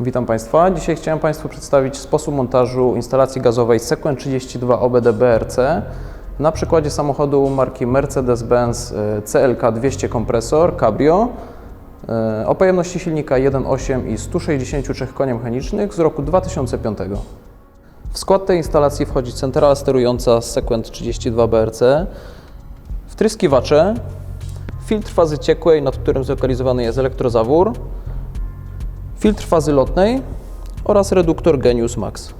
Witam Państwa. Dzisiaj chciałem Państwu przedstawić sposób montażu instalacji gazowej Sequen 32 OBD BRC na przykładzie samochodu marki Mercedes-Benz e, CLK 200 kompresor Cabrio e, o pojemności silnika 1.8 i 163 konie mechanicznych z roku 2005. W skład tej instalacji wchodzi centrala sterująca Sequent 32 BRC, wtryskiwacze, filtr fazy ciekłej, nad którym zlokalizowany jest elektrozawór, filtr fazy lotnej oraz reduktor Genius Max.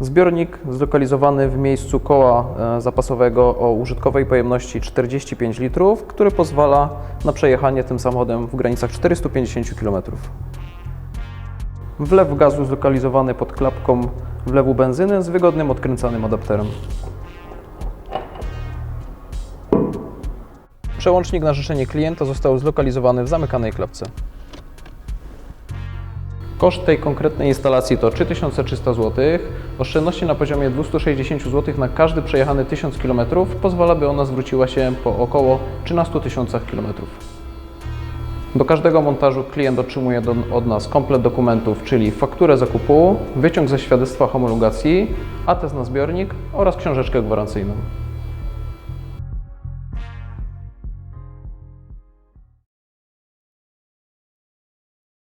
Zbiornik zlokalizowany w miejscu koła e, zapasowego o użytkowej pojemności 45 litrów, który pozwala na przejechanie tym samochodem w granicach 450 km. Wlew gazu zlokalizowany pod klapką wlewu benzyny z wygodnym odkręcanym adapterem. Przełącznik na życzenie klienta został zlokalizowany w zamykanej klapce. Koszt tej konkretnej instalacji to 3300 zł. Oszczędności na poziomie 260 zł na każdy przejechany 1000 km pozwala, by ona zwróciła się po około 13 tysiącach km. Do każdego montażu klient otrzymuje do, od nas komplet dokumentów, czyli fakturę zakupu, wyciąg ze świadectwa homologacji, atest na zbiornik oraz książeczkę gwarancyjną.